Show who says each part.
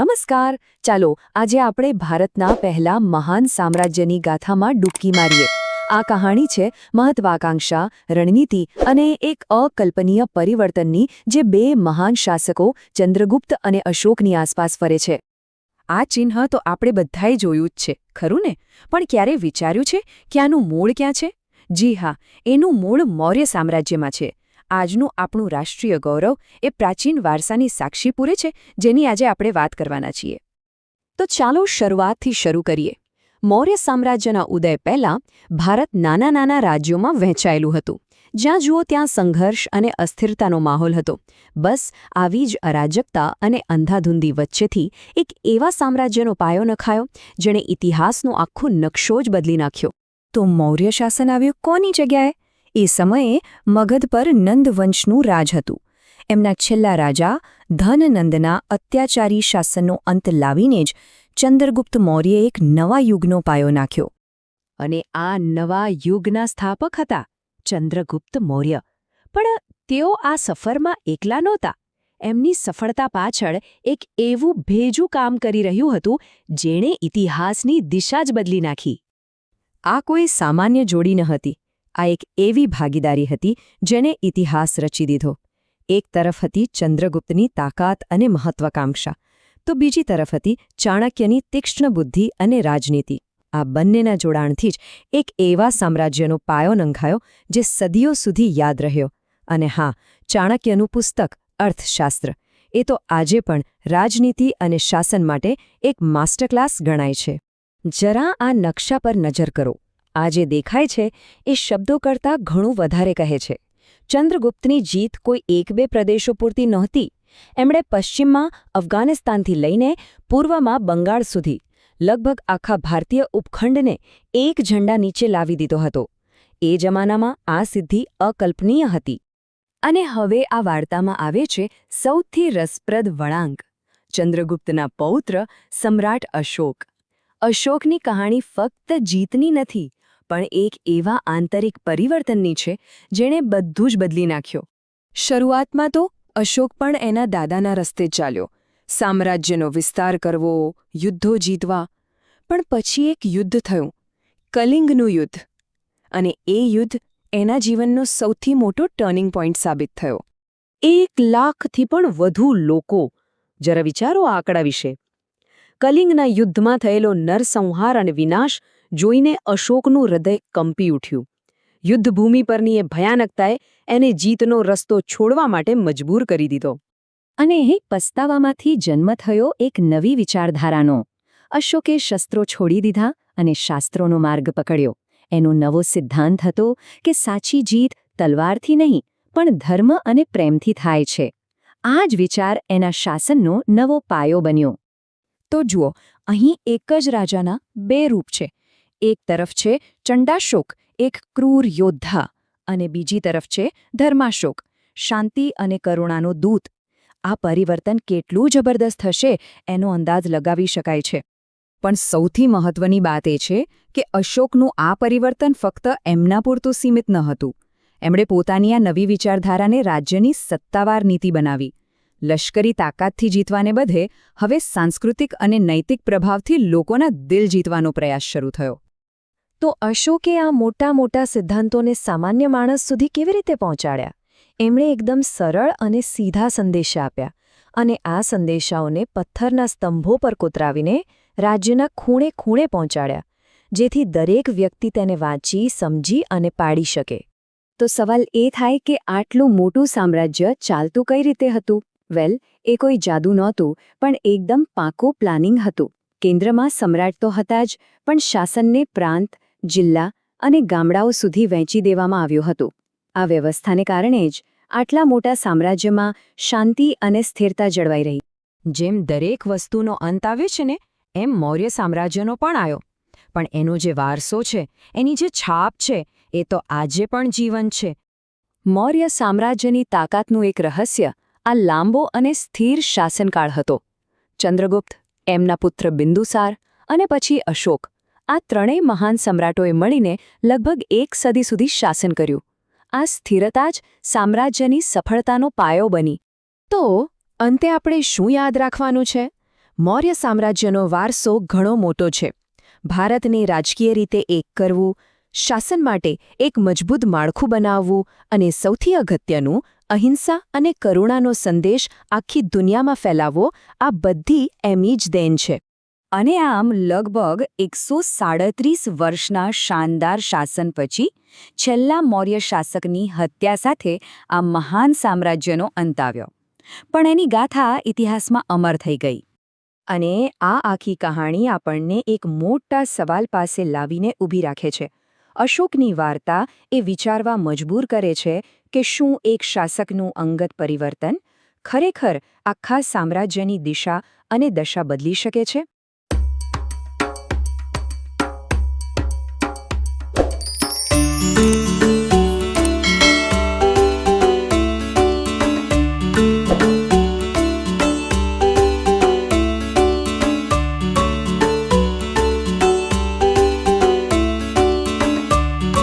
Speaker 1: નમસ્કાર. ચાલો, આજે આપણે ભારતના પહેલા મહાન સામ્રાજ્યની ગાથામાં ડૂબકી મારીએ. આ કહાણી છે મહત્વાકાંક્ષા, રણનીતિ અને એક અકલ્પનીય પરિવર્તનની જે બે મહાન શાસકો ચંદ્રગુપ્ત અને અશોકની આસપાસ ફરે છે.
Speaker 2: આ ચિહ્ન તો આપણે બધાએ જોયું જ છે, ખરું ને? પણ ક્યારે વિચાર્યું છે કે આનું મૂળ ક્યાં છે? જી હા, એનું મૂળ મૌર્ય સામ્રાજ્યમાં છે. આજનું આપણું રાષ્ટ્રીય ગૌરવ એ પ્રાચીન વારસાની સાક્ષી પૂરે છે, જેની આજે આપણે વાત કરવાના છીએ.
Speaker 1: તો ચાલો શરૂઆતથી શરૂ કરીએ. મૌર્ય સામ્રાજ્યના ઉદય પહેલાં ભારત નાના નાના રાજ્યોમાં વહેંચાયેલું હતું. જ્યાં જુઓ ત્યાં સંઘર્ષ અને અસ્થિરતાનો માહોલ હતો. બસ, આવી જ અરાજકતા અને અંધાધૂંધી વચ્ચેથી એક એવા સામ્રાજ્યનો પાયો નખાયો, જેણે ઇતિહાસનો આખો નકશો જ બદલી નાખ્યો.
Speaker 2: તો મૌર્ય શાસન આવ્યું કોની જગ્યાએ? એ સમયે મગધ પર નંદવંશનું રાજ હતું. એમના છેલ્લા રાજા ધનનંદના અત્યાચારી શાસનનો અંત લાવીને જ ચંદ્રગુપ્ત મૌર્યે એક નવા યુગનો પાયો નાખ્યો.
Speaker 1: અને આ નવા યુગના સ્થાપક હતા ચંદ્રગુપ્ત મૌર્ય. પણ તેઓ આ સફરમાં એકલા નહોતા. એમની સફળતા પાછળ એક એવું ભેજું કામ કરી રહ્યું હતું, જેણે ઇતિહાસની દિશા જ બદલી નાખી.
Speaker 2: આ કોઈ સામાન્ય જોડી ન હતી. આ એક એવી ભાગીદારી હતી જેને ઇતિહાસ રચી દીધો. એક તરફ હતી ચંદ્રગુપ્તની તાકાત અને મહત્વાકાંક્ષા, તો બીજી તરફ હતી ચાણક્યની તીક્ષ્ણ બુદ્ધિ અને રાજનીતિ. આ બંનેના જોડાણથી જ એક એવા સામ્રાજ્યનો પાયો નંખાયો જે સદીઓ સુધી યાદ રહ્યો. અને હા, ચાણક્યનું પુસ્તક, અર્થશાસ્ત્ર, એ તો આજે પણ રાજનીતિ અને શાસન માટે એક માસ્ટરક્લાસ ગણાય છે. જરા આ નકશા પર નજર કરો. આ જે દેખાય છે, એ શબ્દો કરતાં ઘણું વધારે કહે છે. ચંદ્રગુપ્તની જીત કોઈ એક બે પ્રદેશો પૂરતી નહોતી. એમણે પશ્ચિમમાં, અફઘાનિસ્તાનથી લઈને પૂર્વમાં બંગાળ સુધી, લગભગ આખા ભારતીય ઉપખંડને એક ઝંડા નીચે લાવી દીધો હતો. એ જમાનામાં આ સિદ્ધિ અકલ્પનીય હતી. અને હવે આ વાર્તામાં આવે છે સૌથી રસપ્રદ વળાંક. ચંદ્રગુપ્તના પૌત્ર સમ્રાટ અશોક. અશોકની કહાણી ફક્ત જીતની નથી પણ એક એવા આંતરિક પરિવર્તનની છે, જેણે બધું જ બદલી નાખ્યો. શરૂઆતમાં તો અશોક પણ એના દાદાના રસ્તે ચાલ્યો. સામ્રાજ્યનો વિસ્તાર કરવો, યુદ્ધો જીતવા. પણ પછી એક યુદ્ધ થયું, કલિંગનું યુદ્ધ. અને એ યુદ્ધ એના જીવનનો સૌથી મોટો ટર્નિંગ પોઈન્ટ સાબિત થયો. એક લાખથી પણ વધુ લોકો, જરા વિચારો આ આંકડા વિશે. કલિંગના યુદ્ધમાં થયેલો નરસંહાર અને વિનાશ જોઈને અશોકનું હૃદય કંપી ઉઠ્યું. યુદ્ધભૂમિ પરની એ ભયાનકતાએ એને જીતનો રસ્તો છોડવા માટે મજબૂર કરી દીધો. અને એ પસ્તાવામાંથી જન્મ થયો એક નવી વિચારધારાનો. અશોકે શસ્ત્રો છોડી દીધા અને શાસ્ત્રોનો માર્ગ પકડ્યો. એનો નવો સિદ્ધાંત હતો કે સાચી જીત તલવારથી નહીં, પણ ધર્મ અને પ્રેમથી થાય છે. આ જ વિચાર એના શાસનનો નવો પાયો બન્યો. તો જુઓ, અહીં એક જ રાજાના બે રૂપ છે. એક તરફ છે ચંડાશોક, એક ક્રૂર યોદ્ધા, અને બીજી તરફ છે ધર્માશોક. શાંતિ અને કરુણાનો દૂત. આ પરિવર્તન કેટલું જબરદસ્ત હશે એનો અંદાજ લગાવી શકાય છે. પણ સૌથી મહત્વની વાત એ છે કે અશોકનું આ પરિવર્તન ફક્ત એમના પૂરતું સીમિત ન હતું. એમણે પોતાની આ નવી વિચારધારાને રાજ્યની સત્તાવાર નીતિ બનાવી. લશ્કરી તાકાતથી જીતવાને બદલે હવે સાંસ્કૃતિક અને નૈતિક પ્રભાવથી લોકોના દિલ જીતવાનો પ્રયાસ શરૂ થયો. તો અશોકે આ મોટા મોટા સિદ્ધાંતોને સામાન્ય માણસ સુધી કેવી રીતે પહોંચાડ્યા? એમણે એકદમ સરળ અને સીધા સંદેશા આપ્યા અને આ સંદેશાઓને પથ્થરના સ્તંભો પર કોતરાવીને રાજ્યના ખૂણે ખૂણે પહોંચાડ્યા, જેથી દરેક વ્યક્તિ તેને વાંચી, સમજી અને પાડી શકે. તો સવાલ એ થાય કે આટલું મોટું સામ્રાજ્ય ચાલતું કઈ રીતે હતું? વેલ, એ કોઈ જાદુ નહોતું, પણ એકદમ પાકું પ્લાનિંગ હતું. કેન્દ્રમાં સમ્રાટ તો હતા જ, પણ શાસનને પ્રાંત જિલ્લા અને ગામડાઓ સુધી વહેંચી દેવામાં આવ્યું હતું. આ વ્યવસ્થાને કારણે જ આટલા મોટા સામ્રાજ્યમાં શાંતિ અને સ્થિરતા જળવાઈ રહી. જેમ દરેક વસ્તુનો અંત આવે છે ને, એમ મૌર્ય સામ્રાજ્યનો પણ આવ્યો. પણ એનો જે વારસો છે, એની જે છાપ છે, એ તો આજે પણ જીવન છે. મૌર્ય સામ્રાજ્યની તાકાતનું એક રહસ્ય આ લાંબો અને સ્થિર શાસનકાળ હતો. ચંદ્રગુપ્ત, એમના પુત્ર બિંદુસાર અને પછી અશોક આ ત્રણેય મહાન સમ્રાટોએ મળીને લગભગ એક સદી સુધી શાસન કર્યું. આ સ્થિરતા જ સામ્રાજ્યની સફળતાનો પાયો બની. તો, અંતે આપણે શું યાદ રાખવાનું છે? મૌર્ય સામ્રાજ્યનો વારસો ઘણો મોટો છે. ભારતને રાજકીય રીતે એક કરવું, શાસન માટે એક મજબૂત માળખું બનાવવું અને સૌથી અગત્યનું, અહિંસા અને કરુણાનો સંદેશ આખી દુનિયામાં ફેલાવવો, આ બધી એમની જ દેન છે.
Speaker 1: અને આમ લગભગ એકસો સાડત્રીસ વર્ષના શાનદાર શાસન પછી છેલ્લા મૌર્ય શાસકની હત્યા સાથે આ મહાન સામ્રાજ્યનો અંત આવ્યો. પણ એની ગાથા ઇતિહાસમાં અમર થઈ ગઈ.
Speaker 2: અને આ આખી કહાણી આપણને એક મોટા સવાલ પાસે લાવીને ઊભી રાખે છે. અશોકની વાર્તા એ વિચારવા મજબૂર કરે છે કે શું એક શાસકનું અંગત પરિવર્તન ખરેખર આખા સામ્રાજ્યની દિશા અને દશા બદલી શકે છે?